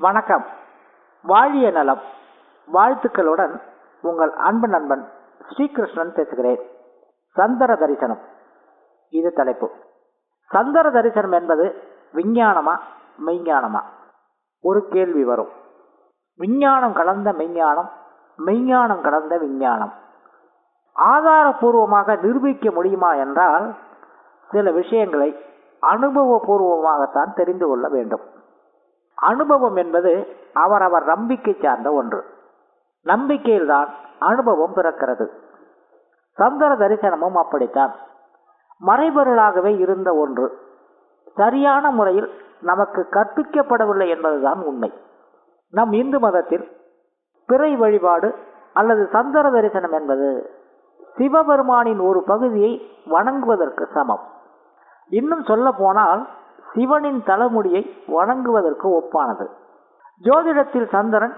வணக்கம். வாழிய நலம். வாழ்த்துக்களுடன் உங்கள் அன்பு நண்பன் ஸ்ரீகிருஷ்ணன் பேசுகிறேன். சந்தர தரிசனம். இது தலைப்பு. சந்தர தரிசனம் என்பது விஞ்ஞானமா மெய்ஞானமா? ஒரு கேள்வி வரும். விஞ்ஞானம் கலந்த மெய்ஞானம் மெய்ஞானம் கலந்த விஞ்ஞானம். ஆதாரபூர்வமாக நிரூபிக்க முடியுமா என்றால் சில விஷயங்களை அனுபவபூர்வமாகத்தான் தெரிந்து கொள்ள வேண்டும். அனுபவம் என்பது அவரவர் நம்பிக்கை சார்ந்த ஒன்று. நம்பிக்கையில்தான் அனுபவம் பிறக்கிறது. சந்திர தரிசனமும் அப்படித்தான். மறைபொருளாகவே இருந்த ஒன்று. சரியான முறையில் நமக்கு கற்பிக்கப்படவில்லை என்பதுதான் உண்மை. நம் இந்து மதத்தில் பிறை வழிபாடு அல்லது சந்தர தரிசனம் என்பது சிவபெருமானின் ஒரு பகுதியை வணங்குவதற்கு சமம். இன்னும் சொல்ல போனால் சிவனின் தலைமுடியை வணங்குவதற்கு ஒப்பானது. ஜோதிடத்தில் சந்திரன்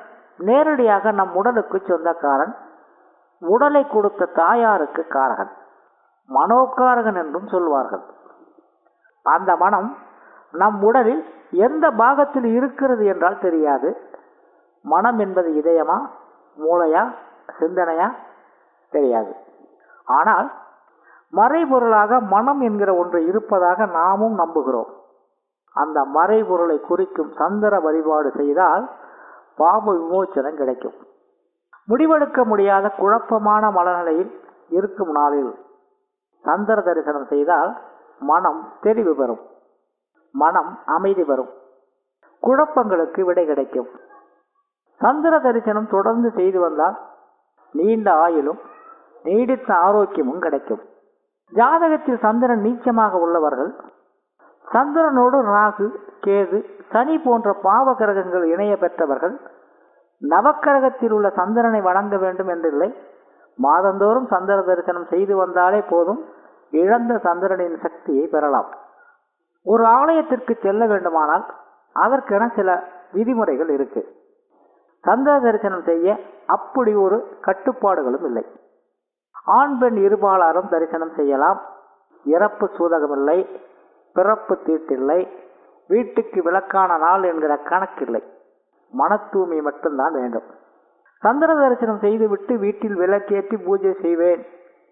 நேரடியாக நம் உடலுக்கு சொந்தக்காரன் உடலை கொடுத்த தாயாருக்கு காரகன் மனோக்காரகன் என்றும் சொல்வார்கள். அந்த மனம் நம் உடலில் எந்த பாகத்தில் இருக்கிறது என்றால் தெரியாது. மனம் என்பது இதயமா மூளையா சிந்தனையா தெரியாது. ஆனால் மறைபொருளாக மனம் என்கிற ஒன்று இருப்பதாக நாமும் நம்புகிறோம். அந்த மறைபொருளை குறிக்கும் சந்திர வழிபாடு செய்தால் பாப விமோச்சனம் கிடைக்கும். முடிவெடுக்க முடியாத குழப்பமான மனநிலையில் இருக்கும் நாளில் சந்திர தரிசனம் செய்தால் மனம் தெளிவு பெறும். மனம் அமைதி பெறும். குழப்பங்களுக்கு விடை கிடைக்கும். சந்திர தரிசனம் தொடர்ந்து செய்து வந்தால் நீண்ட ஆயுளும் நீடித்த ஆரோக்கியமும் கிடைக்கும். ஜாதகத்தில் சந்திரன் நீச்சமாக உள்ளவர்கள் சந்திரனோடு ராகு கேது சனி போன்ற பாவ கிரகங்கள் இணைய பெற்றவர்கள் நவக்கிரகத்தில் உள்ள சந்திரனை வணங்க வேண்டும் என்றில்லை. மாதந்தோறும் சந்திர தரிசனம் செய்து வந்தாலே போதும். இழந்த சந்திரனின் சக்தியை பெறலாம். ஒரு ஆலயத்திற்கு செல்ல வேண்டுமானால் அதற்கென சில விதிமுறைகள் இருக்கு. சந்திர தரிசனம் செய்ய அப்படி ஒரு கட்டுப்பாடுகளும் இல்லை. ஆண் பெண் இருபாலாரும் தரிசனம் செய்யலாம். இறப்பு சூதகமில்லை. பிறப்பு தீட்டில்லை. வீட்டுக்கு விளக்கான நாள் என்கிற கணக்கில்லை. மன தூய்மை மட்டும்தான் வேண்டும். சந்திர தரிசனம் செய்துவிட்டு வீட்டில் விளக்கேற்றி பூஜை செய்வேன்.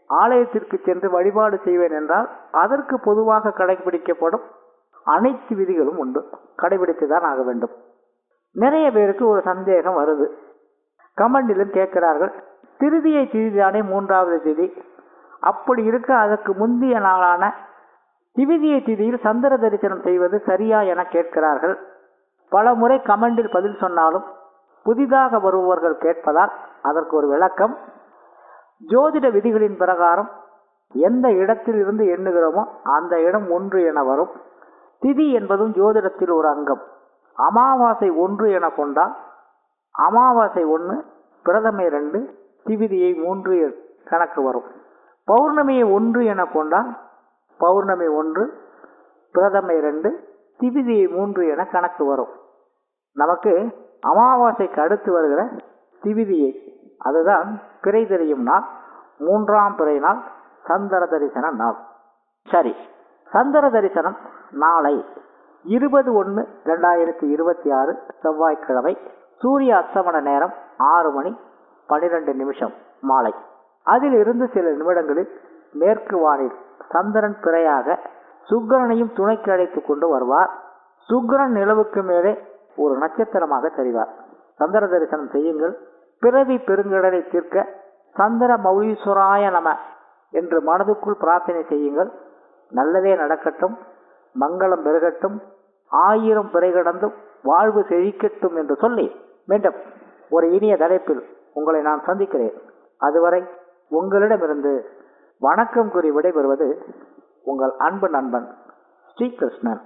ஆலயத்திற்கு சென்று வழிபாடு செய்வேன் என்றால் அதற்கு பொதுவாக கடைபிடிக்கப்படும் அனைத்து விதிகளும் உண்டு. கடைபிடித்துதான் ஆக வேண்டும். நிறைய பேருக்கு ஒரு சந்தேகம் வருது. கமெண்டிலும் கேட்கிறார்கள் திருதியை திதிதானே மூன்றாவது திதி? அப்படி இருக்க அதற்கு முந்தைய நாளான திவிதியை திதியில் சந்திர தரிசனம் செய்வது சரியா என கேட்கிறார்கள். பல முறை கமெண்டில் பதில் சொன்னாலும் புதிதாக வருபவர்கள் கேட்பதால் அதற்கு ஒரு விளக்கம். ஜோதிட விதிகளின் பிரகாரம் எந்த இடத்தில் இருந்து எண்ணுகிறோமோ அந்த இடம் ஒன்று என வரும். திதி என்பதும் ஜோதிடத்தில் ஒரு அங்கம். அமாவாசை ஒன்று என கொண்டால் அமாவாசை ஒன்று பிரதமை ரெண்டு திவிதியை மூன்று கணக்கு வரும். பௌர்ணமியை ஒன்று என கொண்டால் பௌர்ணமி ஒன்று பிரதமை ரெண்டு திவிதியை மூன்று என கணக்கு வரும். நமக்கு அமாவாசைக்கு அடுத்து வருகிற திவிதியை அதுதான் பிறை தெரியும் நாள் மூன்றாம் பிறை நாள் சந்திர தரிசன நாள். சரி சந்திர தரிசனம் நாளை இருபது ஒன்று ரெண்டாயிரத்தி இருபத்தி ஆறு செவ்வாய்க்கிழமை சூரிய அஸ்தமன நேரம் ஆறு மணி பன்னிரெண்டு நிமிஷம் மாலை. அதில் இருந்து சில நிமிடங்களில் மேற்கு வானில் சந்திரன் பிறையாக சுக்கிரனையும் துணைக்கு அழைத்து கொண்டு வருவார். சுக்கிரன் நிலவுக்கு மேலே ஒரு நட்சத்திரமாக தெரிவார். சந்திர தரிசனம் செய்யுங்கள். பிறவி பெருங்கடலை தீர்க்க சந்திர மௌலீஸ்வராய நம என்று மனதுக்குள் பிரார்த்தனை செய்யுங்கள். நல்லதே நடக்கட்டும். மங்களம் பெருகட்டும். ஆயிரம் பிறை கடந்தும் வாழ்வு செழிக்கட்டும் என்று சொல்லி மீண்டும் ஒரு இனிய தலைப்பில் உங்களை நான் சந்திக்கிறேன். அதுவரை உங்களிடமிருந்து வணக்கம் கூறி விடைபெறுவது உங்கள் அன்பு நண்பன் ஸ்ரீகிருஷ்ணன்